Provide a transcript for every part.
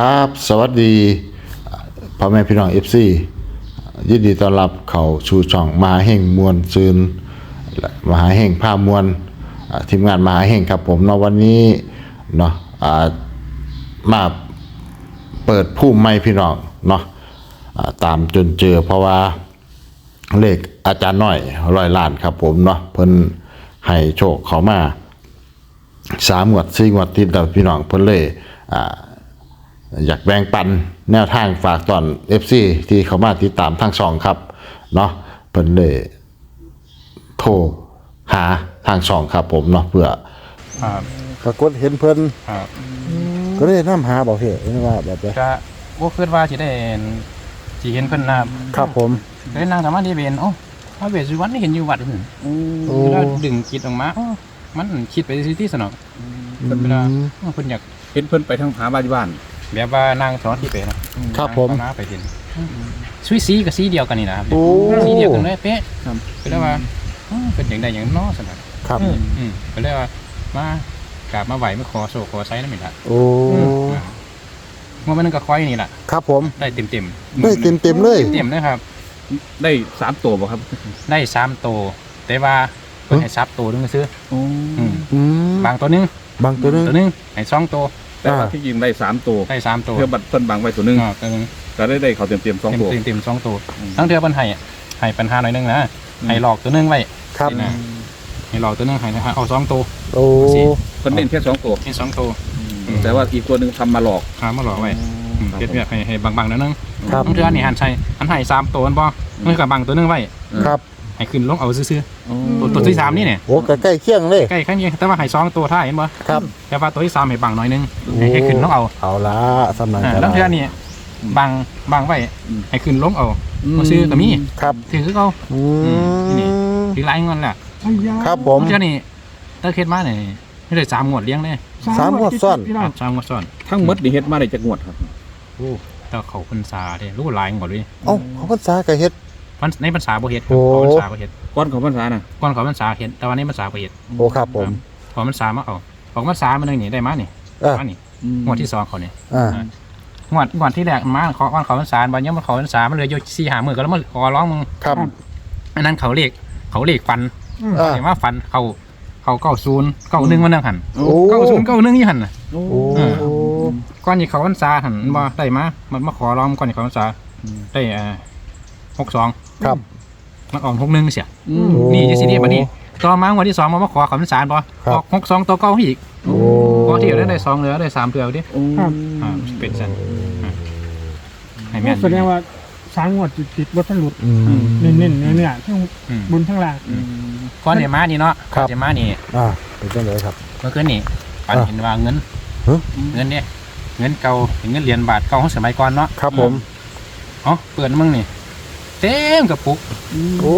ครับ สวัสดีพ่อแม่พี่น้องเอฟซียินดีต้อนรับเขาชูช่องมหาเห่งมวลซืนมหาเห่งผ้ามวลทีมงานมหาเห่งครับผมเนาะวันนี้เนาะมาเปิดผู้ไม่พี่น้องเนาะตามจนเจอเพราะว่าเลขอาจารย์น้อยร้อยล้านครับผมเนาะเพิ่นให้โชคเขามาสามงวดสี่งวดติดแล้วพี่น้องเพิ่นเลยอ่า อยากแบ่งปันแนวทางฝากตอน FC ที่เขามาติดตามทางช่องครับเนาะเพิ่นเลยโทรหาทางช่องครับผมเนาะเพื่อครับปรากฏเห็นเพิ่นครับก็เลยนำหาบ่เพ่ว่าแบบนี้ก็บ่คิดว่าสิได้เห็นสิเห็นเพิ่นนะครับครับผมเลยนั่งสมาธิเห็นโอ้พระเวสสุวรรณนี่เห็นอยู่วัดอื่นโอ้แล้วดึงจิตออกมาโอ้มันคิดไปซิที่สนองเพิ่นเวลาโอ้เพิ่นอยากเห็นเพิ่นไปทางหาบ้านบ้าน แบบว่านั่งสมาธิไปนะครับผมนั่งภาวนาไปเห็นซุยสีกับสีเดียวกันนี่นะครับโอ้สีเดียวกันเลยเป๊ะก็เลยว่าอ้าวเป็นอย่างใดอย่างน้อสนองครับ อืมก็เลยว่ามากราบมาไหวมาขอโศกขอไซนั่นนี่ล่ะโอ้ว่ามันนก็ค่อยนี่ล่ะครับผม ได้เต็มเต็มได้เต็มเต็มๆเลย เต็มๆนะครับ ได้สามตัวบ่ครับได้สามตัวแต่ว่าเพิ่นให้ซับตัวหนึงซื้ออืมอืมบางตัวหนึงบางตัวหนึงตัวหนึงให้สองตัว แต่ว่าอ่าที่จริงได้สามตัวได้สามตัวเพื่อบัตรเพิ่นบังไว้ตัวหนึงอ่าตัวหนึงก็ได้ได้เขาเต็มเต็มๆสองเต็มตัว เต็มเต็มสองตัวอืมทั้งเทือเพิ่นให้ให้ปัญหาหน่อยหนึงนะอืมให้หลอกตัวหนึงไว้ครับนี่นะให้หลอกตัวหนึงให้ให้เอาสองตัวโอ้เพิ่นเน้นแค่สองตัว ให้สองตัว อืม แต่ว่าอีกตัวหนึงทำมาหลอก หามาหลอกไว้อืมเฮ็ดเวียกให้ให้บางๆหนิดนึงครับ ทั้งเทือนี่หันใส่หันให้สามตัวมันบ่มันก็บางตัวหนึงไว้ครับ ให้ขึ้นลงเอาซื่อๆตัวตัวที่สามนี่เนี่ยโอ้ใกล้ๆเคียงเลย ใกล้ข้างนี้แต่ว่าให้สองตัวท่าเห็นบ่ครับ แต่ว่าตัวที่สามให้บางหน่อยหนึงให้ให้ขึ้นลงเอาเอาละสำนักอ่าก็แล้วเทื่อได้นี่บางบางไว้อืมให้ขึ้นลงเอาบ่ซื้อก็มีครับถือคือเขาอืนี่มถือหลายเงินแหละครับผมเทื่อนี่ถ้าเฮ็ดมานี่ไม่ได้สามงวดเลี้ยงเลยสามงวดซ้อนครับสามงวดซ้อนทั้งหมดนี่เฮ็ดมาได้จักงวดครับแต่เขาพรรษาเด้รู้หลายงวดเลยเอ้าเขาภาษาก็เฮ็ด พรรในพรรษาบ่เฮ็ดโอ้เขาพรรษาบ่เฮ็ดก้อนของพรรษาน่ะก่อนเขาพรรษาเฮ็ดแต่ว่าในพรรษาบ่เฮ็ดโอ้ครับผมพอพรรษามาเอาออกพรรษามานึงนี่ได้มานี่เออ มานี่งวดที่สองเขานี่อ่างวดงวดที่แรกมาขอก่อนเขาพรรษาบัดนี้มันเขาพรรษามันเหลืออยู่4-5มื้อก็แล้วมาขอร้องมึงครับ อันนั้นเขาเลขเขาเลขฟันอ่าเห็นว่าฟันเขาเขาเก้าศูนย์เก้าหนึ่งมันนั่งหันโอ้ เก้าศูนย์เก้าหนึ่งยี่หันน่ะ โอ้โอ้ก้อนยี่เขาพรรษาหันบ่ได้มามันมาขอร้องก้อนยี่เขาพรรษาได้เอ่อ หกสองครับ มันออกหกหนึ่งเสียอืม โอ้ นี่ยี่สินี่บัดนี้ต่อมาวันที่สองมามาขอเขาพรรษาบ่ครับออกหกสองตัวเก้าอีกโอ้ พอที่เหลือได้สองเหลือได้สามเหลือดิโอ้อ่าเป็นสันอ่าให้แม่นแสดงว่าสามงวดติดติดบทสรุปอืมเน้นเน้นๆเนี่ยทั้งอืมบนทั้งล่างก้อนเดี๋ยวมานี่เนาะครับเดี๋ยวมานี่ อ่าเป็นจังไดครับ เมื่อคืนนี่ฝันอ่าเห็นว่าเงินฮะ เงินเนี่ยเงินเก่าเงินเหรียญบาทเก่าของสมัยก่อนเนาะครับผมอ๋อเปิดมึงนี่ เต็มกระปุกโอ้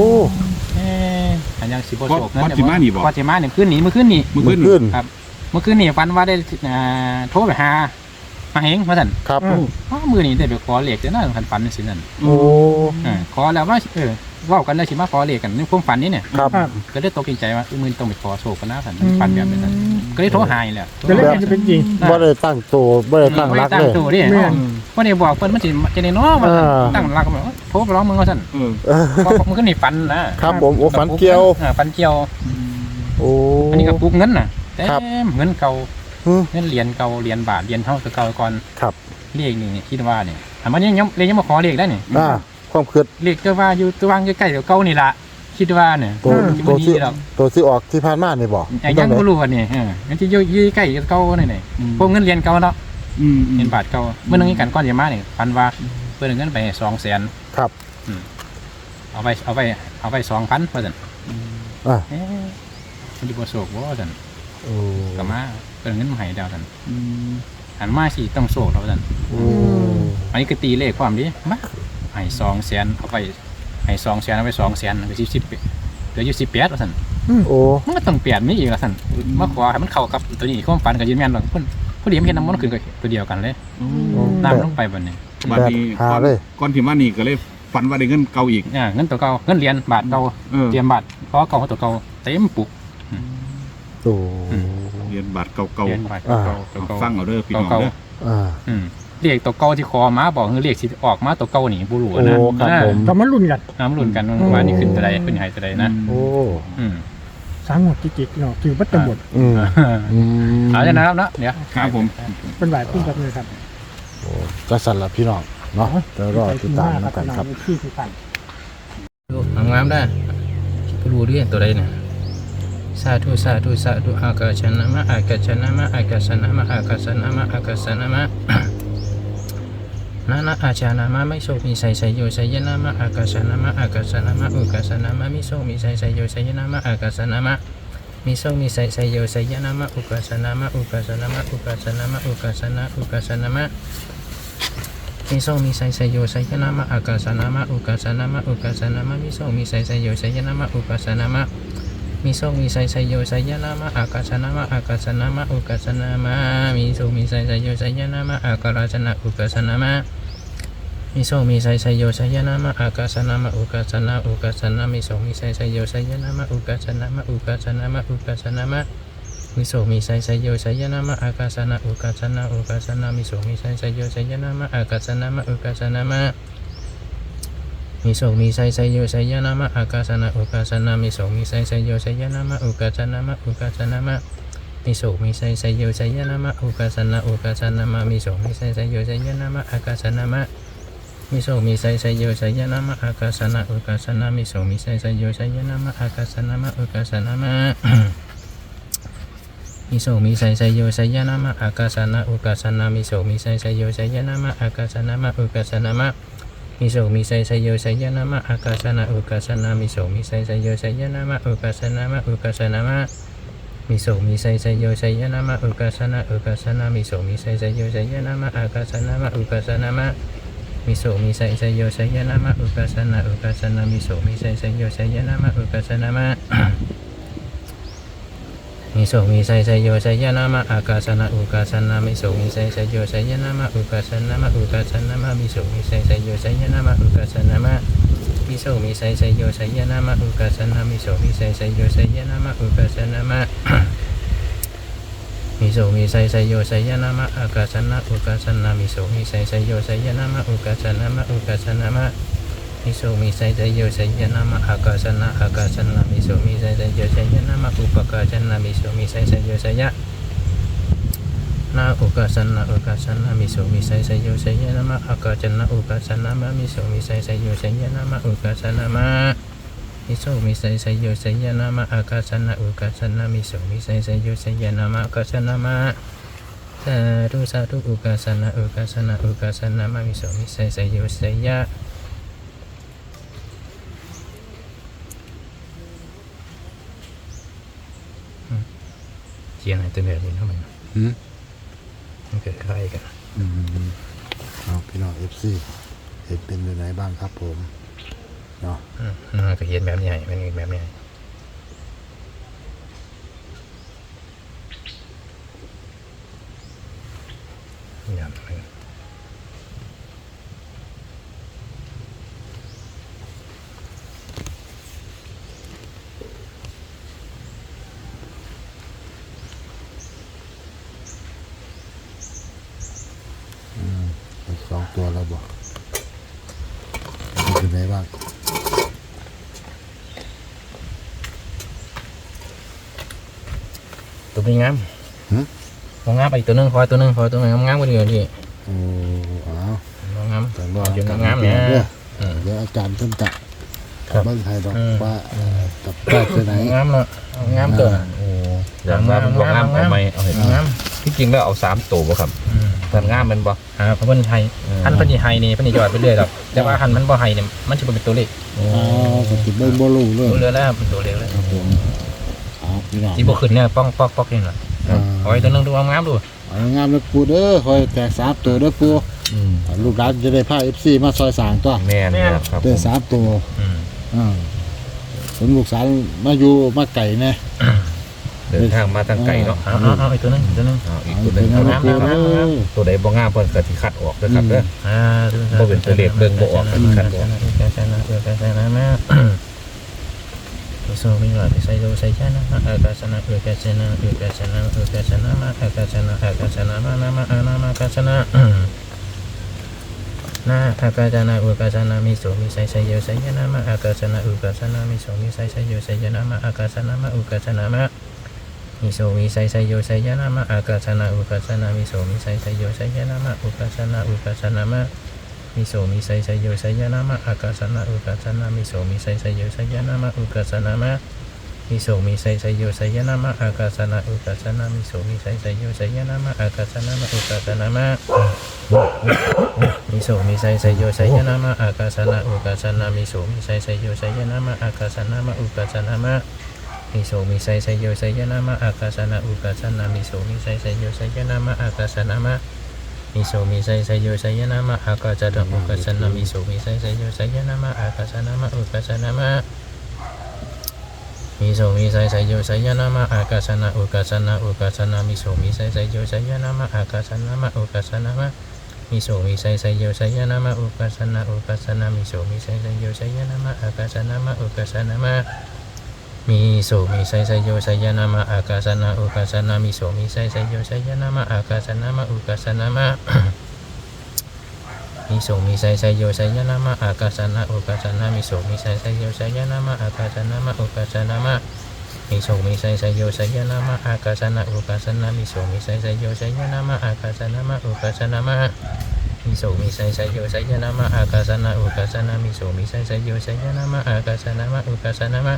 เอ๊ะอันยังสิบโศกก้อนสิมานี่บ่ก้อนสิมาเนี่ยขึ้นหนีเมื่อคืนนี่เมื่อมืคือนขึ้นครับ เมื่อคืนนี่ฟันว่าได้อ่าโทรไปหามาเฮงมาสั่นครับอ๋อมือนี่ได้ไปขอเหล็กเจ้าหน้าคันฝันนี่สินั่นโอ้ เออขอแล้วว่าเออ เว่ากันแล้วสิมาขอเหล็กกันในความฝันนี่เนี่ยครับ ครับ ก็ได้ตกใจว่าเออมือต้องไปขอโศกกันนะสั่นฝันแบบนี้สั่นก็ได้โทรหาอีกแหละจะเล่นจะเป็นจริง บ่ได้ตั้งตัวบ่ได้ตั้งรักตั้เลงย ตัวดิแม่น ว่าได้บอกเพิ่นมันสิจะได้เน้อมาเออ ตั้งรักแบบว่าโทรไปร้องมึงว่าสั่นเออเออเพราะมันก็นี่ฝันนะครับผมโอ้ฝันเกี่ยว ออฝันเกี่ยว โอ้ อันนี้ก็ปลูกเงินน่ะเต็ครับมเงินเก่าฮึเงินเหรียญเก่าเหรียญบาทเหรียญเท่ากับเก่าก่อนครับเลขนี่คิดว่านี่อันมันยังยังเลขยังมาขอเลขได้นี่อ่า ความคิดเลขก็ว่าอยู่ตัววางใกล้ๆกับเก่านี่ล่ะคิดว่าเนี่ยตัวที่ตับ่วดีที่ดอกตัวที่ออกที่ผ่านมานี่บ่ไอ้ยังบ่รู้ว่านี่เออมันที่อยู่อยู่ใกล้กับเก่านี่นี่พวกเงินเหรียญเก่าเนาะอืมเหรียญบาทเก่าเมื่อนึงนี้กันก้อนจะมานี่ฝันว่าเพิ่นเอาเงินไป200,000ครับเอาไปเอาไปเอาไป2,000ว่าซั่นอ่าเอ๊ะมันสิบ่โศกบ่ว่าซั่นโอ้ก็มาเพิ่นเอาเงินมาให้ดาวซั่นอืมหันมาสิต้องโศกแล้วซั่นโอ้อันนี้คือตีเลขความดีมา ให้สองแสนเอาไปให้สองแสนเอาไปสองแสนก็สิบสิบเหลืออยู่สิบแปดว่าสั่นโอ้มันก็ต้องเปลี่ยนนี่อีกละสั่นมาขอให้มันเข้ากับตัวนี้ความฝันกับยืนยันหรอกเพิ่นผู้เดียวเห็นน้ำมันขึ้นกับตัวเดียวกันเลยโอ้น้ำลงไปบนนี้บัดนี้แปดหาก้อนเลยก้อนที่มานี่ก็เลยฝันว่าได้เงินเก่าอีกเนี่ยเงินตัวเก่าเงินเหรียญบาทเก่าเออเตรียมบาทเพราะเก่าของตัวเก่าเต็มปุกโอ้อืมเหรียญบาทเก่าเหรียญบาทอ่าเก่าตัวๆเก่าฟังเอาเด้อพี่น้องเก่าเด้อ อ่าอืมเลขตัวเก่าที่คอมาบอกคือเลขสิออกมาตัวเก่านี่บ่รู้นะโอ้ครับผม ก็มันรุ่นกัน น้ำลุ้นกันว่านี่ขึ้นตัวใดขึ้นหายตัวใดนะโอ้อืมสามงวดจิตๆเนาะถือวัตถุหมดอืมอืมเอาจะนะครับเนาะเดี๋ยวครับผม เป็นหลายขึ้นกันเลยครับโอ้ก็สั่นละพี่น้องเนาะเดี๋ยวรอติดตามนะกันครับ ที่ที่ตันดูงามๆได้ไปดูดิตัวใดเนี่ยสาธุสาธุสาธุอากาศนะมะอากาศนะมะอากาศนะมะอากาศนะมะอากาศนะมะ นานาอาจารย์มะไม่โชคมีใสใสโยใสยนามะอากาศนะมะอากาศนะมะอุกาศนะมะมิโชคมีใสใสโยใสยนามะอากาศนะมะมิโชคมีใสใสโยใสยนามะอุกาศนะมะอุกาศนะมะอุกาศนะมะอุกาศนะอุกาศนะมะมิโชคมีใสใสโยใสยนามะอากาศนะมะอุกาศนะมะอุกาศนะมะมิโชคมีใสใสโยใสยนามะอุกาศนะมะ มิโชคมีใส่ใส่โยใส่ยนามะอากาศนะมะอากาศนะมะอุกาศนะมะมิโชคมีใส่ใส่โยใส่ยนามะอากาศนะอุกาศนะมะมิโซมิไซไซโยไซยานามะอากาศนามะอุกาสนาอุกาสนามิโซมิไซไซโยไซยานามะอุกาสนามะอุกาสนามะอุกาสนามะมิโซมิไซไซโยไซยานามะอากาศนาอุกาสนาอุกาสนามิโซมิไซไซโยไซยานามะอากาศนามะอุกาสนามะ มิโซมิไซไซโยไซยานามะอากาศนาอุกาสนามิโซมิไซไซโยไซยานามะอุกาสนามะอุกาสนามะมิโสมิไซไซโยไซยานามะอุกาสนาอุกาสนามะมิโสมิไซไซโยไซยานามะอากาศนามะมิโซมิไซไซโยไซยานามะอากาสนะอุกาสนะมิโซมิไซไซโยไซยานามะอากาสนะมะอุกาสนะมะมิโซมิไซไซโยไซยานามะอากาสนะอุกาสนะมิโซมิไซไซโยไซยานามะอากาสนะมะอุกาสนะมะ มิโซมิไซไซโยไซยานามะอากาสนะอุกาสนะมิโซมิไซไซโยไซยานามะอุกาสนะมะอุกาสนะมะมิโซมิไซไซโยไซยานามะอุกาสนะอุกาสนะมิโซมิไซไซโยไซยานามะอากาสนะมะอุกาสนะมะมิโซมิไซไซโยไซยานามะอุกาสนะอุกาสนะมิโซมิไซไซโยไซยานามะอุกาสนะมะ มิโซมิไซไซโยไซยานามะอากาสนะอุกาสนะมิโซมิไซไซโยไซยานามะอุกาสนะมะอุกาสนะมะมิโซมิไซไซโยไซยานามะอุกาสนะมะมิโซมิไซไซโยไซยานามะอุกาสนะมิโซมิไซไซโยไซยานามะอุกาสนะมะมิโซมิไซไซโยไซยานามะอากาสนะอุกาสนะมิโซมิไซไซโยไซยานามะอุกาสนะมะอุกาสนะมะ มิโซมิไซไซโยไซยานามะอากาสนะอากาสนะมิโซมิไซไซโยไซยานามะอุปกาสนะมิโซมิไซไซโยไซยะนาอุกาสนะอุกาสนะมิโซมิไซไซโยไซยานามะอากาสนะอุกาสนะมะมิโซมิไซไซโยไซยานามะอุกาสนะมะมิโซมิไซไซโยไซยานามะอากาสนะอุกาสนะมิโซมิไซไซโยไซยานามะอากาสนะมะสาธุสาธุอุกาสนะอุกาสนะอุกาสนะมะมิโซมิไซไซโยไซยะ เขียนอะไรตัวแบบนี้เท่าไหร่อืมมันเกิดอะไรกันอืมเอาพี่น้องเอฟซีเห็นเป็นยังไหนบ้างครับ ผมเนาะอืมน่าก็เขียนแบบใหญ่เป็นแบบใหญ่อย่างไร อีกสองตัวแล้วบอกเป็นยังไงบ้างตัวนี้งามหึมองงามไปตัวหนึงคอยตัวหนึงคอยตัวหนึงงามๆกว่านี้ดิโอ้เอามองงามแต่ว่าอยู่งามๆเนี่ยเด้ออืมเดี๋ยวอาจารย์เพิ่นจะครับเบิ้งให้ดอกอืมว่าเอ่อกับได้ที่ไหนงามเนาะเอางามตัวโอ้อย่างว่ามันบอกงามเอาไหมเอาเห็นงามที่จริงแล้วเอาสามตัวบ่ครับอืม แต่งามมันบ่ครับเพิ่นไฮหันเพิ่นสิไฮนี่เพิ่นสิยอดไปเรื่อยดอกแต่ว่าหันมันบ่ไฮเนี่ยมันสิบ่เป็นตัวเลขอ๋อก็ติดเบิ้งบ่รู้เลยตัวเรือแล้วเป็นตัวเลขเลยครับผมเอาพี่น้องสิบ่ขึ้นเนี่ยป้องป๊อกป๊อกนี่ล่ะอ่าเอาไว้ตัวหนึงดูงามๆดูเอางามเลยปูเด้อคอยแตกสามตัวเด้อปูอืมลูกหลานจะได้พาเอฟซีมาซอยสางตัวแม่นครับครับผได้มสามตัวอืมอ่าผมลูกสาวมาอยู่มาไก่แน่ เดินทางมาทางไกลเนาะเอาเอาเอาอีกตัวหนึงอีกตัวหนึงเอาอีกเอาตัวหนึงตัวครับนั้นปูเด้อตัวใดบ่งามเพิ่นก็สิคัดออกเด้อครับเด้อ อ่าดูบ่เป็นตัวเลขเบิ่งบ่ออกเป็นขั้นบ่แค่นั้นแค่นั้นแม่ตัวโซมีว่าไปใส่โดใส่ชนะอากาศนะเอกาศนะเอกาศนะเอกาศนะมาอากาศนะอากาศนะมานามาอานามากาศนะนาอากาศนาอุกาสนามิโสมิไซไซโยไซยนามะอากาศนาอุกาสนามิโสมิไซไซโยไซยนามะอากาศนามะอุกาสนามะ มิโสมิไซไซโยไซยนามะอากาศนาอุกาสนามิโสมิไซไซโยไซยนามะอุกาสนาอุกาสนามะมิโสมิไซไซโยไซยนามะอากาศนาอุกาสนามิโสมิไซไซโยไซยนามะอุกาสนามะมิโสมิไซไซโยไซยนามะอากาศนาอุกาสนามิโสมิไซไซโยไซยนามะอากาศนามะอุกาสนามะมิโสมิไซไซโยไซยนามะอากาสนะอุกาสนะมิโสมิไซไซโยไซยนามะอากาสนะมะอุกาสนะมะ มิโสมิไซไซโยไซยนามะอากาสนะอุกาสนะมิโสมิไซไซโยไซยนามะอากาสนะมะมิโสมิไซไซโยไซยนามะอากาสนะอุกาสนะมิโสมิไซไซโยไซยนามะอากาสนะมะอุกาสนะมะมิโสมิไซไซโยไซยนามะอากาสนะอุกาสนะอุกาสนะมิโสมิไซไซโยไซยนามะอากาสนะมะอุกาสนะมะมิโสมิไซไซโยไซยานามะอุปัสสนะอุปัสสนะมิโสมิไซไซโยไซยานามะอากาสนะมะอุปัสสนะมะ มิโสมิไซไซโยไซยานามะอากาสนะอุปัสสนะมิโสมิไซไซโยไซยานามะอากาสนะมะอุปัสสนะมะมิโสมิไซไซโยไซยานามะอากาสนะอุปัสสนะมิโสมิไซไซโยไซยานามะอากาสนะมะอุปัสสนะมะมิโสมิไซไซโยไซยานามะอากาสนะอุปัสนะมิโสมิไซไซโยไซยานามะอากาสนะมะอุปัสสนะมะมิโสมิไซไซโยไซยานามะอากาสนะอุปัสนะมิโสมิไซไซโยไซยานามะอากาสนะมะอุปัสสนะมะ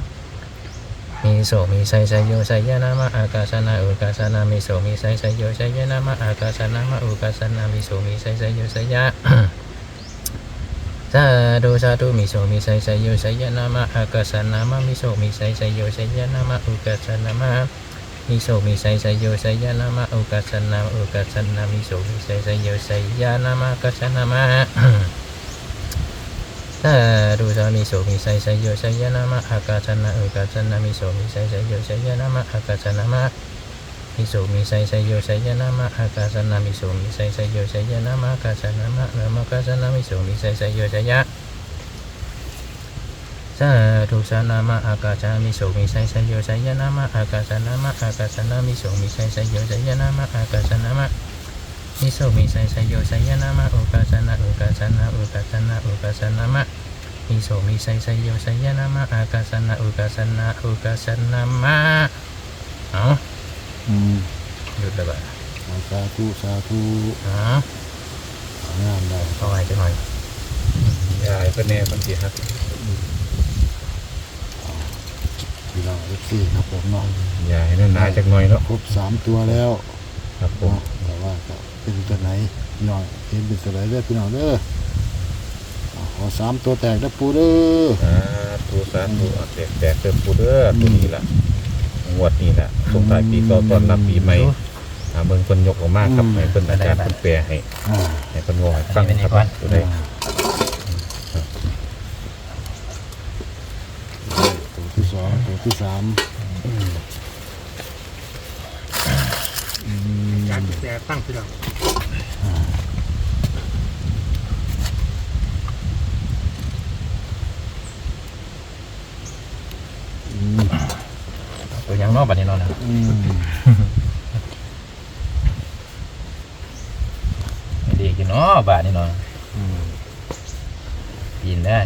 มิโสมิไซไซโยไซยานามะอากาสนะอุปัสสนะมิโสมิไซไซโยไซยานามะอากาสนะมะอุปัสสนะมิโสมิไซไซโยไซยะสาธุสาธุมิโสมิไซไซโยไซยานามะอากาสนามะมิโสมิไซไซโยไซยานามะอุกัสสนามะมิโสมิไซไซโยไซยานามะอุกัสสนามะอุกัสสนามิโสมิไซไซโยไซยานามะกัสสนามะ สาธุสามิโสมิไซไซโยไซยานามะอากาสนาอุกัสสนามิโสมิไซไซโยไซยานามะอากาสนามะมิโสมิไซไซโยไซยานามะอากาสนามิโสมิไซไซโยไซยนามะอากาสนามะนามะกาสนามิโสมิไซไซโยไซยะสาธุสานามะอากาสนามิโสมิไซไซโยไซยานามะอากาสนามะอากาสนามิโสมิไซไซโยไซยานามะอากาสนามะ มิโสมิไซไซโยไซยานามะอุกาสนาอุกาสนาอุกาสนาอุกาสนามะมิโสมิไซไซโยไซยานามะอากาสนาอุกาสนาอุกาสนามะเอาอืมหยุดเลยบ่ะสาธุสาธุอ๋องามได้เอาไว้จะหน่อยยายเพิ่นแน่เพิ่นสิฮักพี่น้องเอฟซีครับผมเนาะยายนั่นนายจักหน่อยเนาะครบสามตัวแล้ว ครับผมเนาะแต่ ว่าก็เป็นตัวไหนพี่น้องเห็นเป็นตัวไหนเด้อพี่น้องเด้ออ่าขอสามตัวแตกได้อปูเด้ออ่าตัวสาธุอะแตกแตกเติมปูเด้อตัวนี้ล่ะงวดนี้ล่ะส่งท้ายปีเก่าต้อนรับปีใหม่อ่าเบิ่งเพิ่นยกออกมาครับให้เพิ่นอาจารย์เพิ่นแปลให้อ่าให้เพิ่นงอให้ฟังครับตัวใดตัวที่สองตัวที่สาม การแต่ตั้งพี่น้องตัวยังนอกบัดนี้นอนนะอืมไม่ดีกินนาะบาดนี้นอนอืมกินได้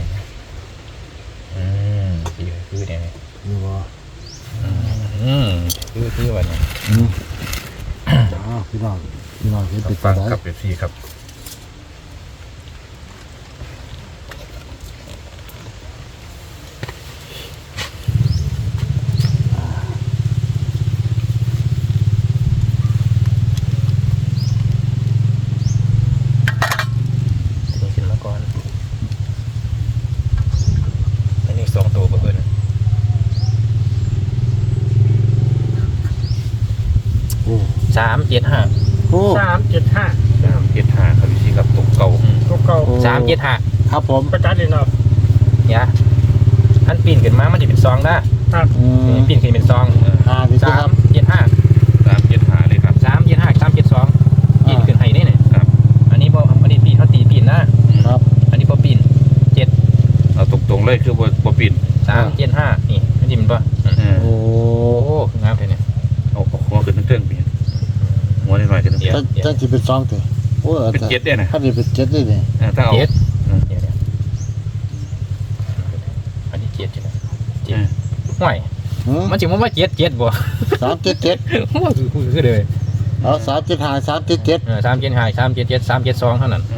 อืมคือคือเนี่ยนี่บ่อืมคือคือวันนี้าวพี่น้องพี่น้องเห็นเป็นตัฟัวงไหนครับเอฟซีครับถึงขึ้นมาก่อน อันนี้สองตัวเพื่อน โอ้ สามเจ็ดห้าโอ้ สามเจ็ดห้าสามเจ็ดห้าครับเอฟซีครับตกเก่าตัวเก่าสามเจ็ดห้าครับผมประจันเลยเนาะยะอันปีนขึ้นมามันจะเป็นซองได้ครับอืมปีนขึ้นเป็นซองอ่านี่คือสาครัมบเจ็ดห้าสามเจ็ดห้าเลยครับ สามเจ็ดห้าสามเจ็ดสองปีนขึ้นให้ได้เนี่ยครับ อันนี้พออันนี้ปีนเขาตีปีนนะครับ อันนี้พอปีนเจ็ดเอาตรงๆเลยคือบ่บ่ปิดสามเจ็ดห้านี่มันจิมนปะอืมเออโอ้ โอ้งามเลยเนี่ย เอาเอาหัวขึ้นเทิงๆพี่หัวนิดหน่อยขึ้นเทิงเดี๋ยวจังจังสิเป็นซองติๆโอ้อ้ยเป็นเจ็ดเนี่ยนะถ้านี่เป็นเจ็ดนี่นี่อ่าถ้าเอาเจ็ดอืมเดี๋ยวเดี๋ยวอันนี้เจ็ดใช่ไหมเจ็ดอ่าห่วยหืมมันจิมันว่าเจ็ดเจ็ดบ่สามเจ็ดเจ็ดว่าคือคือคือเลยเอาสามเจ็ดห้าสามเจ็ดเจ็ดเออสามเจ็ดห้าสามเจ็ดเจ็ดสามเจ็ดสองเท่านั้น อื